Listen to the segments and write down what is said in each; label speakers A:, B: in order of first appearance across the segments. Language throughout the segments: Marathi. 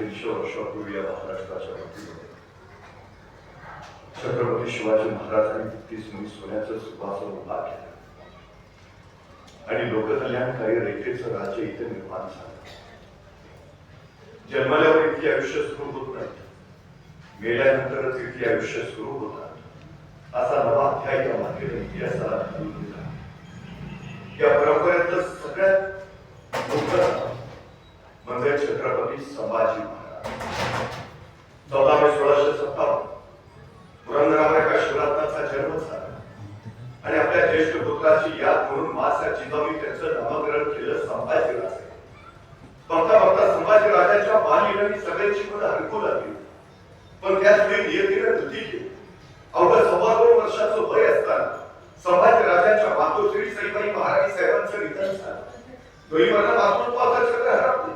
A: दीडशे वर्षापूर्वी या महाराष्ट्राच्या वतीमध्ये छत्रपती शिवाजी महाराजांनी तीस मुली सोन्याचं सुभासन उभा केलं आणि लोककल्याणकारी रेखेचं राज्य इथे निर्माण झालं जन्मल्यावर इतके आयुष्य सुरू होत नाही मेल्यानंतरच इतके आयुष्य सुरू होतात असा नवा अध्याय या भारतीय इतिहासाला या परंपरेतलं सगळ्यात मोठं म्हणजे छत्रपती संभाजी महाराज. चौदा मे सोळाशे सत्तावन्न. पुरंदरावर एका शिवरात्राचा जन्म झाला. आणि आपल्या ज्येष्ठ पुत्राची याद म्हणून मासा जिजाऊनी त्यांचं नामकरण केलं संभाजीराजे बघता बघता संभाजी राजाच्या बाललीलांनी सगळ्यांची मन हरकू लागली. पण त्याच वेळी नियतीने धुती केली अवघं सव्वा दोन वर्षाचं वय असताना संभाजी राजाच्या मातोश्री सईबाई महाराणी साहेबांचं निधन झालं. दोन्हीवरनं मातृत्वाचं सगळं हरपले.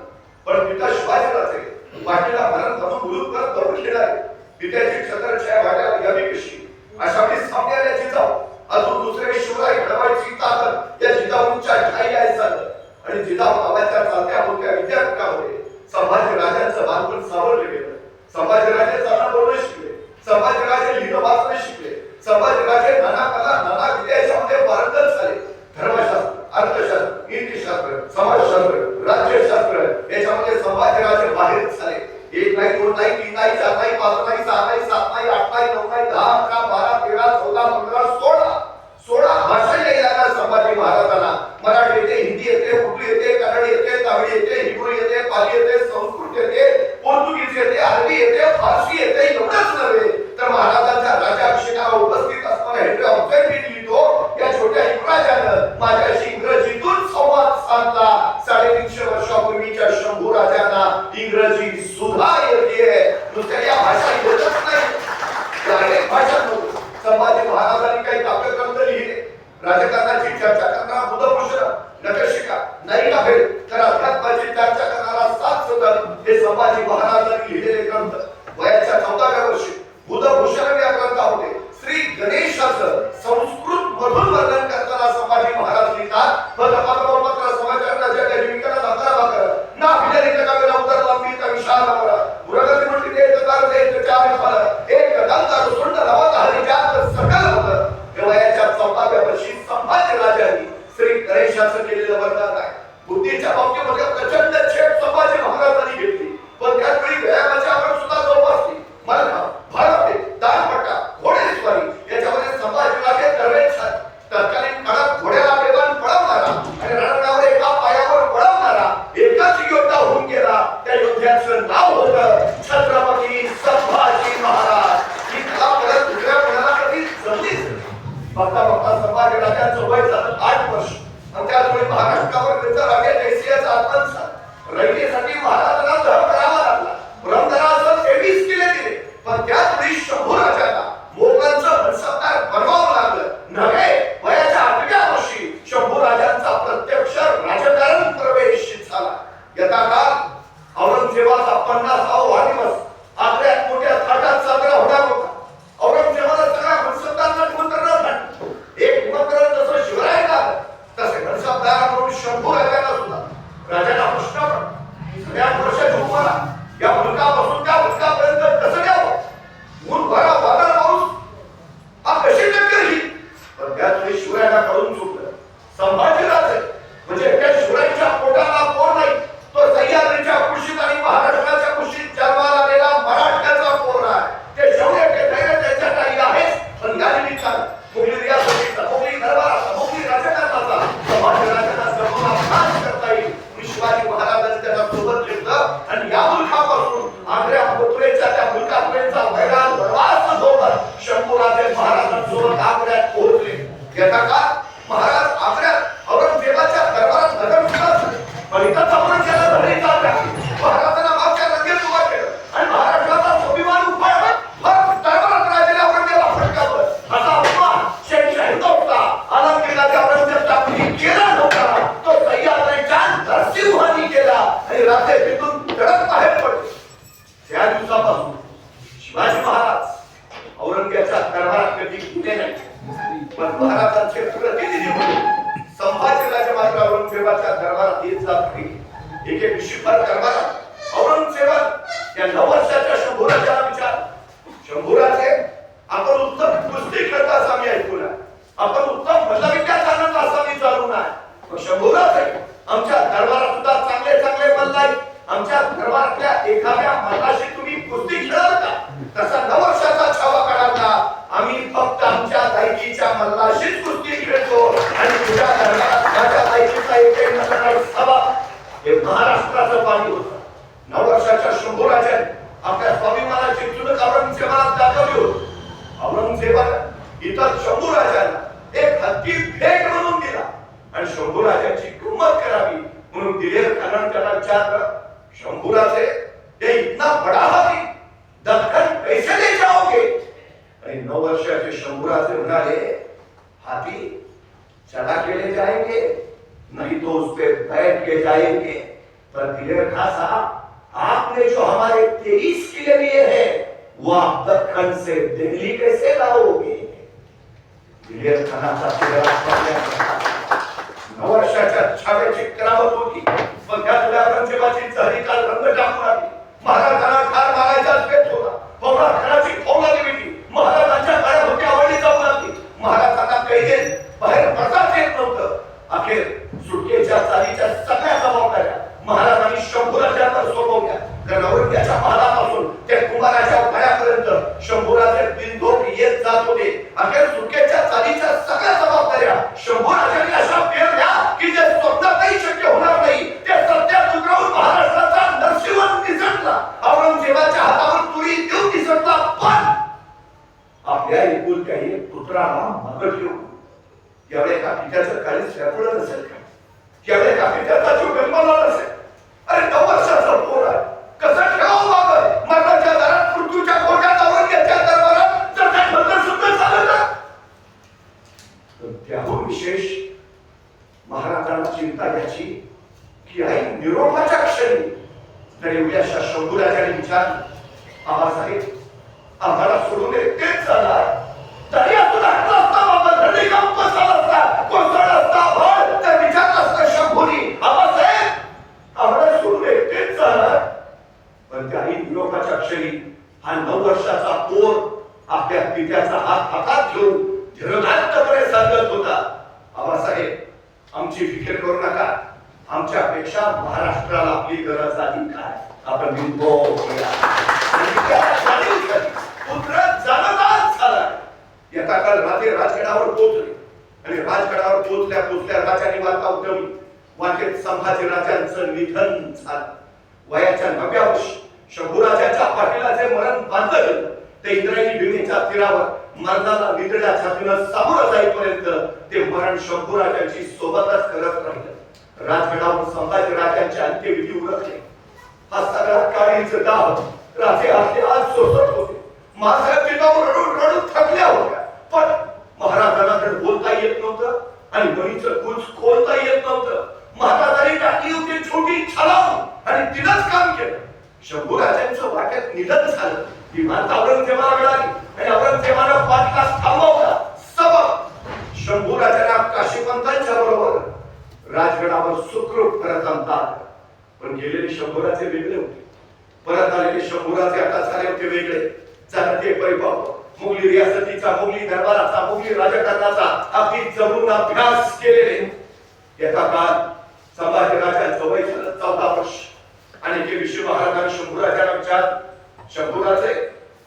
A: पण पिता शिवाजीराजे वाटेला मरण गमून मुलूक करत दौड खेळाले पित्याची छत्रछाया वाट्याला घ्यावी कशी? अशा वेळी सामन्याला जिजाऊ अजून दुसरे शिवराय घडवायची ताकद या जिजाऊंच्या ठाई आहे झालं आणि जिजाऊ नावाच्या चालत्या होत्या विद्यार्थ्यामध्ये संभाजी राजांचं बालपण सावरलं गेलं. संभाजीराजे चालणं बोलणं शिकले. संभाजीराजे लिहिणं वाचणं शिकले. संभाजीराजे नाना कला नाना विद्याच्यामध्ये पारंगत झाले. धर्मशास्त्र अर्थशास्त्र नीतीशास्त्र समाजशास्त्र राज्यशास्त्र याच्यामध्ये राज्य बाहेर झाले. एक नाही दोन नाही तीन नाही चार नाही पाच नाही सहा नाही सात नाही आठ नाही नऊ नाही दहा अकरा बारा बघता बघता संभाजी राजांचं वय झालं आठ वर्ष. आणि त्याचवेळी महाराष्ट्रावर त्यांचा राजा जयसिंहाचा आगमन झालं रयतेसाठी महाराजांना धर्म करावा लागला. पुरंदराचं तेवीस किल्ले दिले पण त्याच वेळी शंभू राजाला मोगलांचं मनसबदार बनवावं लागलं. नव्हे वयाच्या आठव्या वर्षी शंभू राजांचा प्रत्यक्ष राजकारण प्रवेश झाला. यथा काळ औरंगजेबाचा पन्नास पण त्याच शिवरायांना कळून चुकलं संभाजीराजे म्हणजे एकट्या शिवरायांच्या पोटाला पोर नाही तो सह्याद्रीच्या कुशीत आणि महाराष्ट्राच्या कुशीत जन्माला आलेला मराठ्याचा पोर आहे ते शौर्य ते धैर्य त्याच्या काही आहेच पण या निमित्तानं मुघली रियासतीचा मुघली दरबाराचा मुघली राजकारणाचा संभाजीराजांना सर्वांना खास करता येईल मी शिवाजी महाराजांनी त्यांना सोबत घेतलं आणि या मुलखापासून आग्र्या मथुरेच्या त्या मुलखापर्यंतचा वैराग प्रवास सोबत शंभूराजे महाराजांसोबत आग्र्यात पोहोचले येता का महाराज आग्र्यात औरंगजेबाच्या दरबारात नगर सुद्धा झाले पण इथं चौरंग केला धडे चालल्या महाराजांना मागच्या रंगेत उभा केलं आणि महाराष्ट्राचा स्वाभिमान उभारला फक्त दरबारात राजाला औरंगजेबा फटकावलं असा अपमान शेखशाही नव्हता अलंकिताच्या औरंगजेबचा कुणी केला नव्हता तो सह्याद्रीच्या नरसिंहानी केला आणि राजे तिथून धडक बाहेर पडले त्या दिवसापासून शिवाजी महाराज औरंगजेबाच्या दरबारात कधी गेले नाही पण महाराजांचे प्रतिनिधी म्हणून संभाजीराजे मात्र औरंगजेबाच्या दरबारात येत जात नाही एके विशिखर दरबारात औरंगजेबात या नऊ वर्षाच्या शंभूराजाला विचार शंभूराजे आपण उत्तम कुस्ती खेळता असं मी ऐकून आहे आपण उत्तम मल्लविद्या जाणत असं मी जाणून आहे पण शंभूराजे आमच्या दरबारात सुद्धा चांगले चांगले मल्ल आहेत आमच्या दरबारातल्या एखाद्या मल्लाशी तुम्ही कुस्ती खेळाल का तसा नऊ वर्षाचा छावा काढायचा आम्ही फक्त आमच्या गायकीच्या मल्लाशीच कुस्ती खेळतो आणि तुझ्या दरबारात माझ्या गायकीचा एक सभा हे महाराष्ट्राचं पाणी होत. नऊ वर्षाच्या शंभूराच्या आपल्या स्वाभिमानाची चुनक औरंगजेबाला दाखवली होती. औरंगजेबानं इतर शंभूराजांना एक हत्ती भेट म्हणून दिला आणि शंभूराजांची किंमत करावी म्हणून दिलेर कारण त्याला विचारलं शंभूराजे ते इतना बड़ा हाती दक्कन पैसे दे जाओगे आणि नऊ वर्षाचे शंभूराजे म्हणाले हाती चला के ले जाएँगे, नहीं तो उस पर बैठ के जाएँगे। पर दिलेर खा साहब, आपने जो हमारे तेईस किले लिए हैं, वो आप दक्कन से दिल्ली कैसे लाओगे? दिलेर खानाचा चेहरा Gracias. नका. आमच्यापेक्षा महाराष्ट्राला आपली गरज आली काय? आपण बिंबो येता काल रात्री राजगडावर पोहोचले. आणि राजगडावर पोहोचल्या पोहोचल्या राजाने वाता उद्यमी वाटेत संभाजी राजांचं निधन झालं. वयाच्या नव्या वर्षी शंभूराजाच्या पाठीला जे मरण बांधलं गेलं ते इंद्रायणी भीमेच्या तीरावर मरणाला निधड्या छातीनं सामोरं जाईपर्यंत ते मरण शंभूराजांची सोबतच करत राहिलं. राजगडावर संभाजी राजांचे अंत्यविधी उरकले. हा सगळा काळीच गाव राजे आपले आज सोसत होते. महासाहेब जिजाऊ रडून रडून थकल्या होत्या. पण महाराजांना तर बोलता येत नव्हतं आणि बळीचं कुच खोलता येत नव्हतं. महाराजांनी टाकली होती छोटी छलाव आणि तिनंच काम केलं. शंभूराजांचं वाट्यात निधन झालं. विमानतावर औरंगजेबाला मिळाली आणि औरंगजेबानं पाठला थांबवला सबक शंभूराजांना काशीपंतांच्या बरोबर राजगडावर सुखरूप परत आणतात पण गेलेले शंभराचे वेगळे होते. परत आले ते शंभराचे आता झाले होते वेगळे. जाणते परिपाव मुघली रियासतीचा मुघली दरबाराचा मुघली राजकारणाचा अगदी जमून अभ्यास केलेले. याचा काळ संभाजी राजांचं वय झालं चौदा वर्ष. आणि ते विश्व महाराजांनी शंभूराजांना विचार शंभूराजे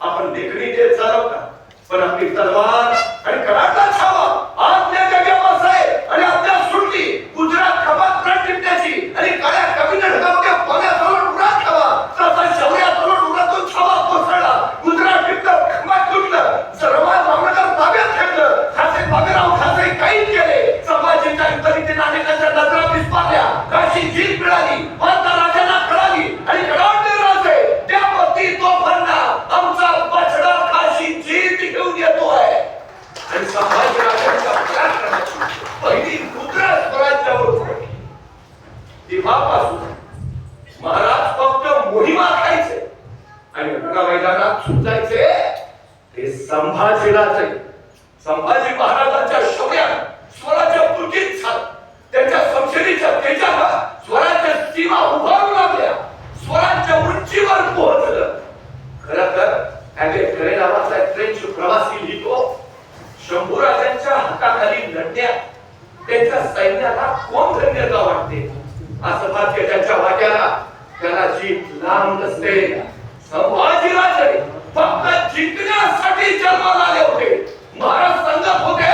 A: आपण देखणी देत चालवता पण आपली तलवार आणि कराडला छावा आपल्या जग्या आहे. आणि आपल्या सुटली गुजरात खपात प्रण टिपण्याची आणि काळ्या कमीने ढगामध्ये पाण्याजवळ उडा ठेवा तसा शौर्याजवळ उडातून छावा कोसळला गुजरात टिपलं खमात तुटलं सर्वात रामनगर ताब्यात ठेवलं खासे बाबेराव खासे काही केले संभाजीच्या युद्धनीती नाटकाच्या नजरा विस्पारल्या काशी जीत मिळाली माता राजांना कळाली आणि कडावले राजे त्या पती तो भन्ना आमचा बछडा काशी जीत घेऊन येतोय आणि संभाजी राजांच्या पराक्रमाची पहिली मुद्रा स्वराज्यावर उघडली. तेव्हापासून महाराज फक्त मोहिमा खायचे आणि रणा मैदानात सुटायचे ते संभाजीराजे संभाजी महाराजांच्या शौर्यानं स्वराज्य पुलकित झालं त्यांच्या संशयीच्या तेजानं स्वराज्य सीमा उभारू लागल्या स्वराज्य उंच उंचीवर पोहोचलं खरं तर अॅबे खरे त्यांची प्रवासी लिहितो शंभूराजांच्या हाताखाली लढण्यात त्यांच्या सैन्याला कोण धन्यता वाटते? असं भाग्य त्यांच्या वाट्याला त्याला जीत लांब नसते. संभाजीराजे फक्त जिंकण्यासाठी जन्माला आले होते. महाराष्ट्र सांगत होते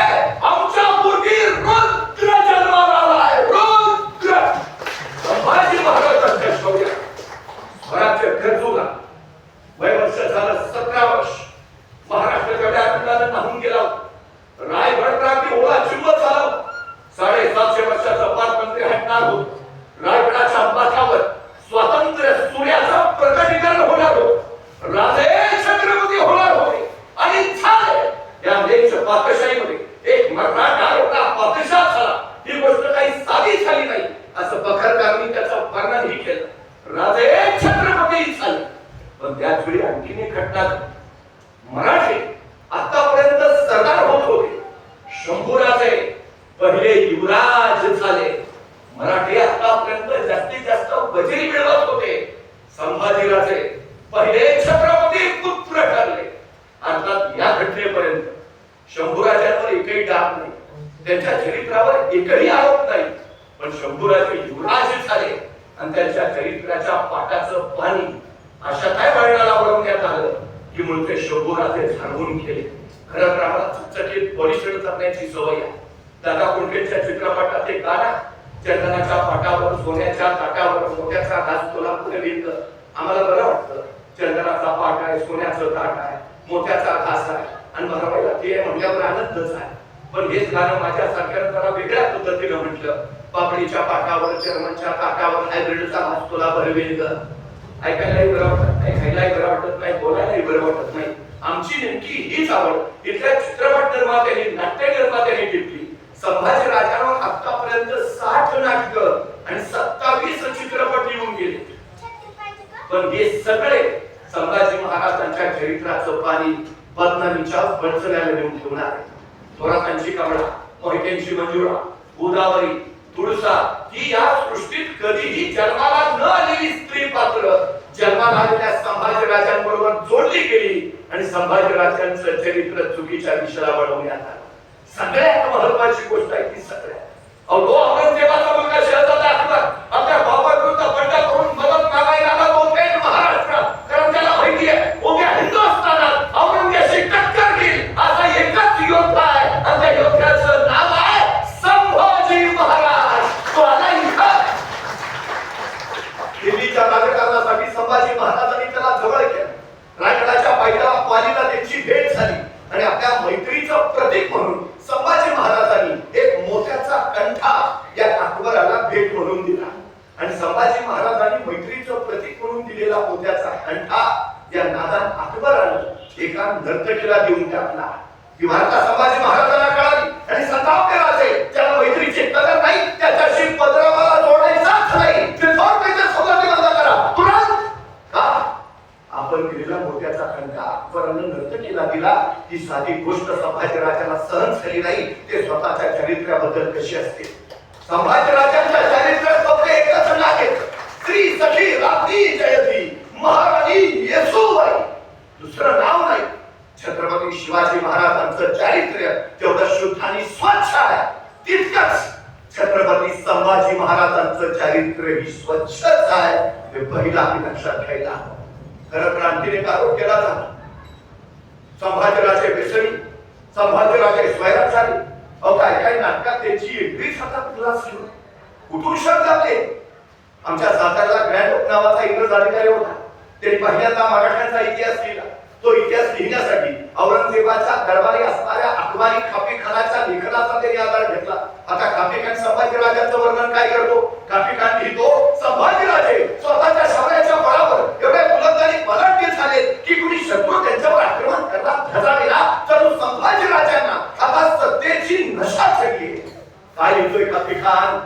A: आमच्या पूर्वी रुद्र जन्माला आलाय रुद्र संभाजी महाराजांच्या शौर्य स्वराज्य गरजूला वय वर्ष झालं सतरा वर्ष महाराष्ट्राच्या व्यापनानं नाहून गेला होता. रायगड क्रांती ओला चिंबत झाला होता. साडेसातशे वर्षाचा पालकमंत्री हटणार होत रायगडाच्या माथ्यावर स्वातंत्र्य सूर्याचं प्रकटीकरण होणार होत राजे छत्रपती होणार होते आणि झाले या देश पाकशाहीमध्ये एक मराठा एवढा पाकशाह झाला ही गोष्ट काही साधी झाली नाही असं बखरकरांनी त्याचं वर्णनही केलं राजे छत्रपती झाले पण त्याच वेळी आणखीन एक घटना झाली. मराठी आतापर्यंत सरदार होत होते शंभूराजे पहिले युवराज झाले मराठी आतापर्यंत जास्तीत जास्त वजीर मिळवत होते संभाजीराजे पहिले छत्रपती पुत्र ठरले अर्थात या घटनेपर्यंत शंभूराजांवर एकही डाग नाही त्यांच्या चरित्रावर एकही आरोप नाही पण शंभूराजे युवराज झाले आणि त्यांच्या चरित्राच्या पाटाचं पाणी अशा काय वर्णाला वळवण्यात आलं? की मुळते शंभूराजे झाडवून गेले. खरं तर आम्हाला चकचकीत पॉलिशड करण्याची सवय आहे. दादा कुंडेच्या चित्रपटात एक गाणं चंदनाच्या पाटावर सोन्याच्या ताटावर मोठ्याचा घास तुला पुढे आम्हाला बरं वाटतं. चंदनाचा पाट आहे सोन्याचं ताट आहे मोठ्याचा घास आहे. आणि भरवायला ते म्हटल्यावर आनंदच आहे. पण हेच गाणं माझ्यासारख्या जरा वेगळ्या पद्धतीनं म्हटलं पापडीच्या पाटावर चर्मनच्या ताटावर हायब्रिडचा घास तुला भरवेल ग. ऐकायलाही बरं वाटत नाही खायलाही बरं वाटत नाही बोलायलाही बरं वाटत नाही. आमची नेमकी हीच आवड इथल्या चित्रपट निर्मात्यांनी नाट्य निर्मात्यांनी टिपली. संभाजी राजांवर आतापर्यंत साठ नाटक आणि सत्तावीस चित्रपट लिहून गेले. पण हे सगळे संभाजी महाराजांच्या चरित्राचं पाणी बदनामीच्या बडचण्याला नेऊन ठेवणार थोरातांची कमळा मोहित्यांची मंजुळा गोदावरी तुळसा ही या सृष्टीत कधीही जन्माला न आलेली स्त्री पात्र जन्माला आलेल्या संभाजी राजांबरोबर जोडली गेली आणि संभाजी राजांचं चरित्र चुकीच्या दिशेला वळवण्यात आलं सगळ्यात महत्वाची गोष्ट आहे ती सगळ्यात. अहो औरंगजेबाचा मुलगा शहजादा अकबर आपल्या बाबाविरुद्ध बंड करून मदत मागायला आला तो थेट महाराष्ट्रात कारण त्याला माहिती आहे उभ्या हिंदुस्थानात औरंगजेबाशी टक्कर घेईल असा एकच योद्धा आहे आणि त्या योद्ध्याचं नाव आहे संभाजी महाराज तो आला इथं दिल्लीच्या राजकारणासाठी संभाजी महाराजांनी त्याला जवळ केलं रायगडाच्या पायथ्याला पालीला त्यांची भेट झाली आणि आपल्या मैत्रीचं प्रतीक म्हणून संभाजी महाराजांनी एक मोत्याचा कंठा या अकबराला भेट म्हणून दिला आणि संभाजी महाराजांनी मैत्रीचं प्रतीक म्हणून दिलेला मोत्याचा कंठा या नादान अकबरानं एका नर्तकीला देऊन टाकला ही वार्ता संभाजी महाराजांना कळाली आणि संतापले राजे ज्याला मैत्रीची कदर नाही त्याच्याशी पदरावाला जोडायचाच नाही ते जाऊन त्याच्या सौदाची बंद करा तुरंत का आपण दिलेला मोत्याचा कंटा अकबरानं नर्तकीला दिला ही साधी गोष्ट संभाजी राजाला सहन झाली नाही ते स्वतःच्या चरित्र्याबद्दल कशी असते संभाजी राजांच्या चरित्रात फक्त एकच आहे श्री सखी रात्री जयती येसू येसूबाई दुसरं नाव नाही. छत्रपती शिवाजी महाराजांचं चारित्र्य तेवढं शुद्ध आणि स्वच्छ आहे. तितकंच छत्रपती संभाजी महाराजांचं चारित्र्य ही स्वच्छच आहे. हे पहिला आम्ही लक्षात घ्यायला हवं. खरं क्रांतीने आरोप केला जातो संभाजीराजे भेसळी संभाजीराजे झाली अहो काय काय नाटकात त्यांची एवढीच हातात क्लास कुठून शब्द आले आमच्या साताऱ्याला ग्रँड नावाचा इंग्रज अधिकारी होता. त्यांनी पहिल्यांदा मराठ्यांचा इतिहास लिहिला. तो इतिहास लिहिण्यासाठी औरंगजेबाच्या दरबारी असणाऱ्या अकबारी खापीखानाच्या लेखनाचा त्यांनी आधार घेतला. आता खापीखान संभाजीराजांचं वर्णन काय करतो? खापीखान लिहितो संभाजीराजे स्वतःच्या शौर्याच्या बळावर एवढे बुलंदानी बलाढ्य झाले की कुणी शत्रू त्यांच्यावर आक्रमण करणार धजाविला तर संभाजी राजांना आता सत्तेची नशा चढली काय लिहितोय खापीखान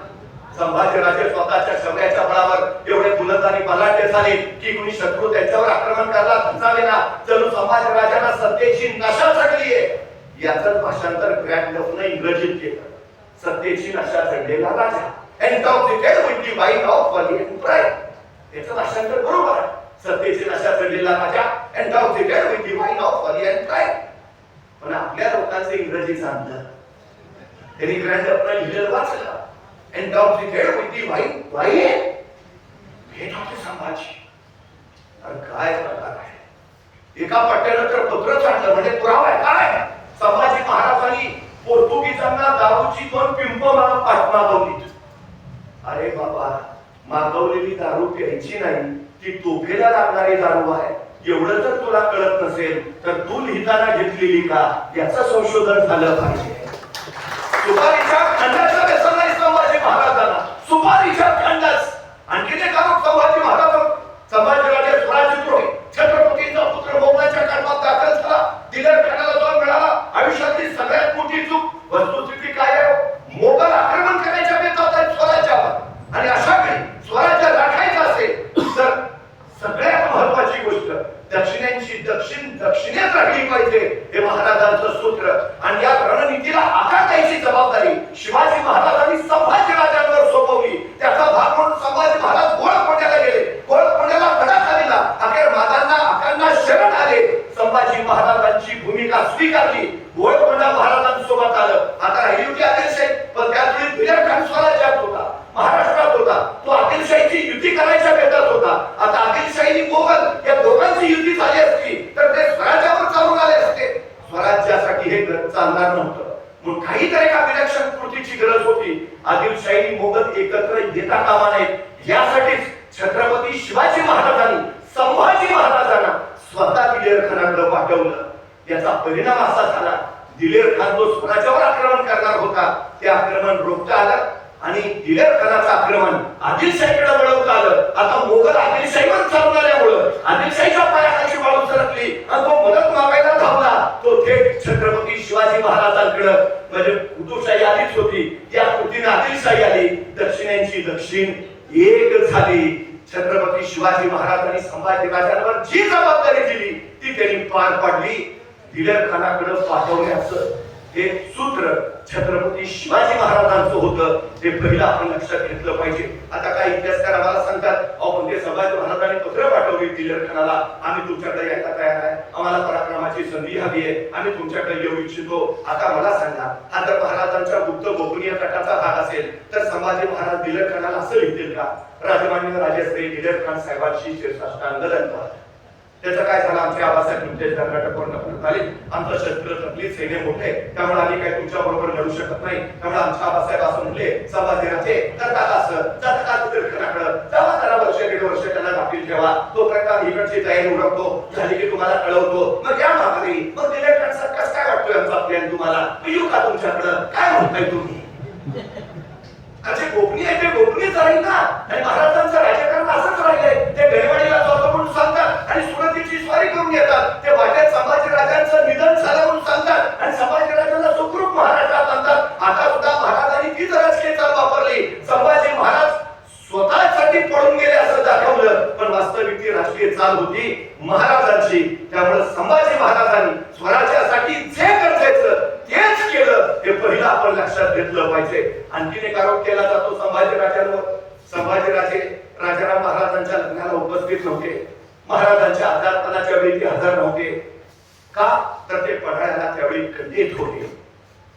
A: संभाजीराजे स्वतःच्या शौर्याच्या बळावर एवढे आणि बलाढ्य झाले की कुणी शत्रू त्याच्यावर आक्रमण करला धचावे ना? जणू संभाजीराजांना सत्तेची नशा चढलीये. याचं भाषांतर ग्रँड लफनं इंग्रजीत केलं सत्तेची नशा चढलेला राजा. Intoxicated with the wine of folly and याचं भाषांतर बरोबर आहे. सत्तेची नशा चढलेला माझ्या intoxicate with divine of Orion pride पण आपल्या लोकांचं इंग्रजी सांगलं त्यांनी ग्रँड आपला लिहिलेलं वाचलं. एंटॉक्सिकेट विथ डिवाइन प्राईड हे नव्हते संभाजी अरे काय प्रकार आहे एका पट्ट्यानं तर पत्र चाललं म्हणजे पुरावा आहे. काय? संभाजी महाराजांनी पोर्तुगीजांना दारूची दोन पिंप मागवली. अरे बाबा मागवलेली दारू प्यायची नाही ती तोफेला लागणारी दारू आहे. एवढं जर तुला कळत नसेल तर तू लिहिताना घेतलेली का? याचं संशोधन झालं पाहिजे. सुपारीच्या महाराजांना. सुपारीच्या खंडास आणखी एक आरोप संभाजी महाराज संभाजीराजे स्वराज्यद्रोही छत्रपतींचा पुत्र मोगलाच्या कर्मात दाखल झाला. दिलर खंडाला जो मिळाला. आयुष्यातली सगळ्यात मोठी चूक वस्तुस्थिती काय आहे? मोगल आक्रमण करायच्या बेतात आहेत स्वराज्यावर. आणि अशा वेळी स्वराज्य राखायचं असेल तर सगळ्यात महत्वाची गोष्ट दक्षिणेची दक्षिण दक्षिणेत राखली पाहिजे हे महाराजांचं सूत्र आणि या रणनीतीला आकार द्यायची जबाबदारी शिवाजी महाराजांनी संभाजी राजांवर सोपवली त्याचा भाग म्हणून संभाजी महाराज गोळकोंड्याला गेले गोळकोंड्याला धडा दिला अखेर मादांना आकांना शरण आले संभाजी महाराजांची भूमिका स्वीकारली गोळकोंडा महाराजांसोबत आलं आता राहिली होती आदिलशाही पण त्यावेळी विराट खान स्वराज्यात होता महाराष्ट्रात होता तो आदिलशाहीची युती करायच्या बेतात होता आता आदिलशाही मोगल या दोघांची युती झाली असती तर ते स्वराज्यावर चालून आले असते स्वराज्यासाठी हे घर चालणार नव्हतं मग काहीतरी एका विलक्षण कृतीची गरज होती आदिलशाही मोगल एकत्र येता कामा नयेत यासाठीच छत्रपती शिवाजी महाराजांनी संभाजी महाराजांना स्वतः दिलेर खानाकडे पाठवलं याचा परिणाम असा झाला दिलेर खान जो स्वराज्यावर आक्रमण करणार होता ते आक्रमण रोखता आलं आणि दिलेर खानाचं आक्रमण आदिलशाहीकडे वळवता आलं. आता मोगल आदिलशाहीवर चालून आल्यामुळं आदिलशाहीच्या पायाखाली वाळू सरकली आणि तो मदत मागायला धावला. तो थेट छत्रपती शिवाजी महाराजांकडे म्हणजे कुतुबशाही आधीच होती. त्या कृतीने आदिलशाही आली. दक्षिणेची दक्षिण एक झाली. छत्रपती शिवाजी महाराजांनी संभाजी राजांवर जी जबाबदारी दिली ती त्यांनी पार पाडली. दिलेर खानाकडे पाठवण्याचं हे सूत्र छत्रपती शिवाजी महाराजांचं होतं ते पहिलं आपण लक्षात घेतलं पाहिजे. आता काही इतिहासकार आम्हाला सांगतात अहो पण ते संभाजी महाराजांनी पत्र पाठवली दिलेर खानाला. आम्ही तुमच्याकडे यायला तयार आहे. आम्हाला पराक्रमाची संधी हवी आहे. आम्ही तुमच्याकडे येऊ इच्छितो. आता मला सांगा हा जर महाराजांच्या गुप्त गोपनीय तटाचा भाग असेल तर संभाजी महाराज दिलेर खानाला असं लिहितील का? राजमान्य राजेश्री दिलेर खान साहेबांशी शिरसाष्टांग दंडवत त्याचं काय झालं? आमचे आबासाहेब तुमचे कर्नाटकवर नफरत आले. आमचं शस्त्र थकली सैन्य मोठे. त्यामुळे आम्ही काही तुमच्या बरोबर लढू शकत नाही. त्यामुळे आमच्या आबासाहेब असं म्हणले संभाजीराजे करतात असं. जात का तीर्थाकडं जावा जरा वर्ष दीड वर्ष त्यांना दाखील ठेवा. तो आम्ही इकडची तयारी उरकतो झाली की तुम्हाला कळवतो. मग या माघारी मग दिले कसं काय वाटतोय आमचा प्लॅन तुम्हाला? मी येऊ का तुमच्याकडं? काय म्हणताय तुम्ही? असे गोपनीय आहे ते गोपनीय राहील ना. आणि महाराजांचं राजकारण असंच राहिलंय. ते बेळवाडीला जातो म्हणून सांगतात आणि सुरतीची स्वारी करून घेतात ते वाटेत संभाजी राजांचं निधन झालं म्हणून सांगतात आणि संभाजी राजांना सुखरूप महाराष्ट्रात आणतात आता सुद्धा महाराजांनी तीच राजकीय चाल वापरली संभाजी महाराज स्वतःसाठी पळून गेले असं दाखवलं पण वास्तविक ती राजकीय चाल होती महाराजांची त्यामुळे संभाजी महाराजांनी स्वराज्यासाठी जे गरजेचं तेच केलं हे पहिलं आपण लक्षात घेतलं पाहिजे आणखीन एक आरोप केला जातो संभाजी राजांवर संभाजी राजे राजाराम महाराजांच्या लग्नाला उपस्थित नव्हते महाराजांच्या आजारपणाच्या वेळी ते हजर नव्हते का तर ते पढायला त्यावेळी खंडित होते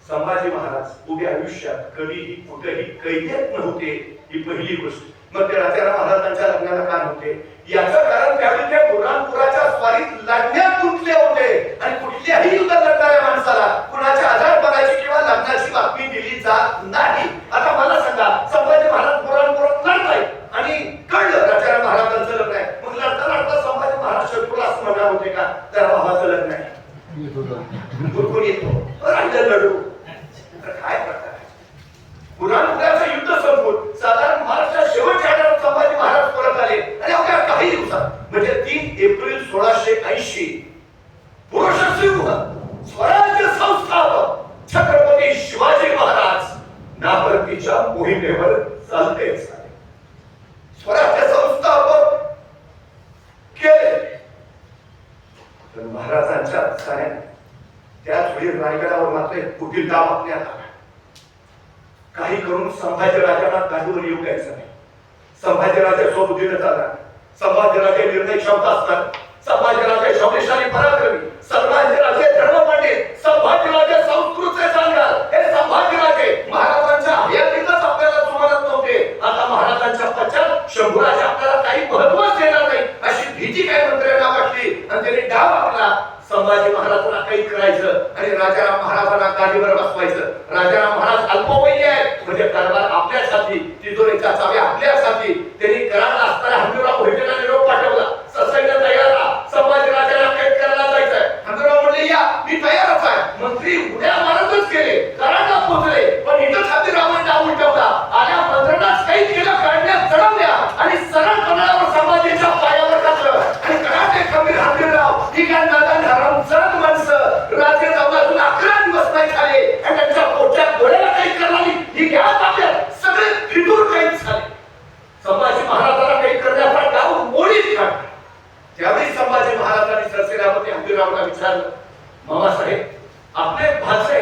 A: संभाजी महाराज उभ्या आयुष्यात कधीही कुठेही कैदेत नव्हते ही पहिली गोष्ट मग ते राजाराम महाराजांच्या लग्नाला का नव्हते याचं कारण त्यावेळी ते बुरहानपुराच्या स्वारीत लढण्यात गुंतले होते आणि कुठल्याही युद्ध लढणाऱ्या माणसाला कुणाच्या आजारपणाची किंवा लग्नाची बातमी दिली जात नाही आता मला सांगा संभाजी महाराज बुरहानपुरात लढताय आणि कळलं राजाराम महाराजांचं लग्न आहे मग लढता लढता संभाजी महाराज शत्रूला असं म्हणणार होते का तर भावाचं लग्न आहे गुरकुर येतो राहिलं लढू तर काय प्रकार आहे पुराणपुराचं युद्ध संपून साधारण मार्चच्या शेवटच्या आठवड्यात संभाजी महाराज परत आले आणि अवघ्या काही दिवसात म्हणजे तीन एप्रिल सोळाशे ऐंशी पुरुषसिंह स्वराज्य संस्थापक छत्रपती शिवाजी महाराज नापरतीच्या मोहिमेवर चालते झाले स्वराज्य संस्थापक केले तर महाराजांच्या साऱ्या त्याच वेळी रायगडावर कुठील डाव आपल्यात आला काही करून संभाजी राजांना गाडीवर येऊ द्यायचं नाही. संभाजी राजा स्वबुद्धीने चालला संभाजीराजे निर्णय क्षमता असतात. संभाजीराजे शौर्यशाली पराक्रमी. संभाजीराजे धर्मपंडित संभाजीराजे संस्कृतचे जाणकार हे संभाजीराजे महाराजांच्या हयातीतच आपल्याला तुम्हाला नव्हते. आता महाराजांच्या पश्चात शंभूराजे आपल्याला काही महत्वच देणार नाही. अशी भीती काय मंत्र्यांना वाटली? आणि त्यांनी डाव आपला संभाजी महाराजांना काही करायचं आणि राजाराम महाराजांना गादीवर बसवायचं. राजाराम महाराज अल्पवयी आहेत. म्हणजे कारभार आपल्याच तिजोरीच्या चाव्या आपल्यासाठी. त्यांनी करार असताना हंबीराव मोहितेला निरोप पाठवला. ससैन्य तयार संभाजी राजाला कैद करायला जायचंय. हंबीराव म्हणले या मी तयारच आहे. मंत्री उद्या मारतच गेले कराडला पोहोचले पण इथंच हंबीरावांनी डाव उलटवला आल्या मंत्र्यांनाच कैद केलं काढण्यात चढवल्या आणि सरळ कमळावर संभाजीच्या पायावर टाकलं आणि कराटे खंबीर हंबीरराव ही काय नादान हरामजाद माणसं राजे जाऊन अकरा दिवस नाही झाले आणि त्यांच्या पोटात डोळ्याला काही करणारी ही घ्या ताब्यात सगळे फिटून काही झाले संभाजी महाराजांना काही करण्याचा डाव मोडीत काढला त्यावेळी संभाजी महाराजांनी सरसेनापती हंबीररावला विचारलं मामासाहेब आपले भाचे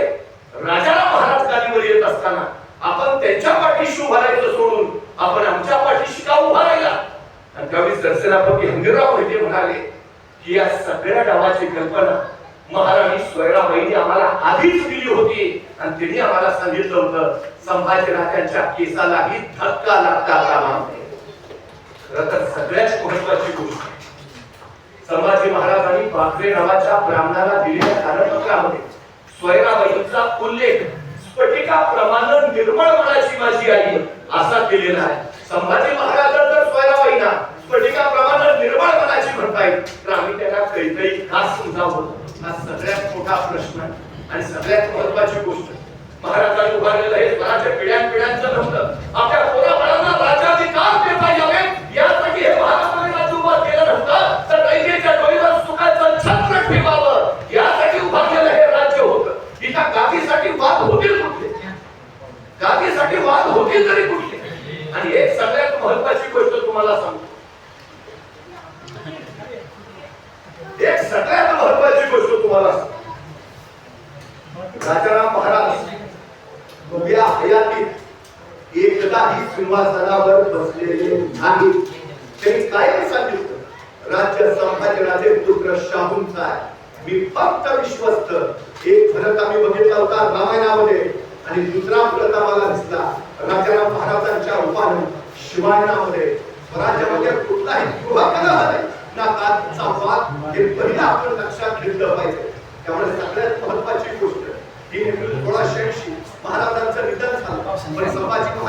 A: राजाराम महाराज गादीवर येत असताना आपण त्यांच्या पाठीशी उभा राहायचं सोडून आपण आमच्या पाठीशी का उभा राहिला आणि त्यावेळी सरसेनापती हंबीरराव मोहिते म्हणाले की या सगळ्या डावाची कल्पना महाराणी स्वयराबाईंनी आम्हाला आधीच दिली होती आणि त्यांनी आम्हाला सांगितलं होतं संभाजी राजांच्या केसालाही धक्का लागता कामा नये तर सगळ्यात महत्वाची गोष्ट संभाजी महाराजांनी बाकरे नावाच्या ब्राह्मणाला दिलेल्या कारणपत्रामध्ये स्वयराबाईंचा उल्लेख स्फटिकाप्रमाणे निर्मळ मनाची माझी आई असा केलेला आहे. संभाजी महाराज जर स्वयराबाईंना स्फटिकाप्रमाणे निर्मळ मनाची म्हणताय तर आम्ही त्याला कैकई का समजावं. हा सगळ्यात मोठा प्रश्न आहे. आणि सगळ्यात महत्वाची गोष्ट महाराजांनी उभारलेलं हे स्वराज्य पिढ्यान पिढ्यांचं नव्हतं. आपल्या पोराबाळांना राज्याधिकार देता यावे यासाठी हे महाराजांनी राज्य उभा केलं नव्हतं तर कैकेच्या डोळीवर सुखाचं छत्र ठेवावं यासाठी उभारलेलं हे राज्य होतं. इथं गादीसाठी वाद होतील कुठले? गादीसाठी वाद होतील तरी कुठले आणि एक सगळ्यात महत्वाची गोष्ट तुम्हाला सांगतो एक सगळ्यात महत्वाची गोष्ट तुम्हाला सांगतो राजाराम महाराज उभ्या हयातीत एकदाही सिंहासनावर बसलेले नाही त्यांनी काय सांगितलं. राज्य संभाजीराजे पुत्र शाहूंचा आहे मी फक्त विश्वस्त. एक फरक आम्ही बघितला होता रामायणामध्ये. आणि दुसरा फरक आम्हाला दिसला राजाराम महाराजांच्या रूपाने शिवायनामध्ये. स्वराज्यामध्ये कुठलाही दुभाकला नाही. ना काचा वाद हे पहिलं आपण लक्षात घेतलं पाहिजे. त्यामुळे सगळ्यात महत्वाची गोष्ट ही सोळाशे ऐंशी महाराजांचं निधन झालं. पण संभाजी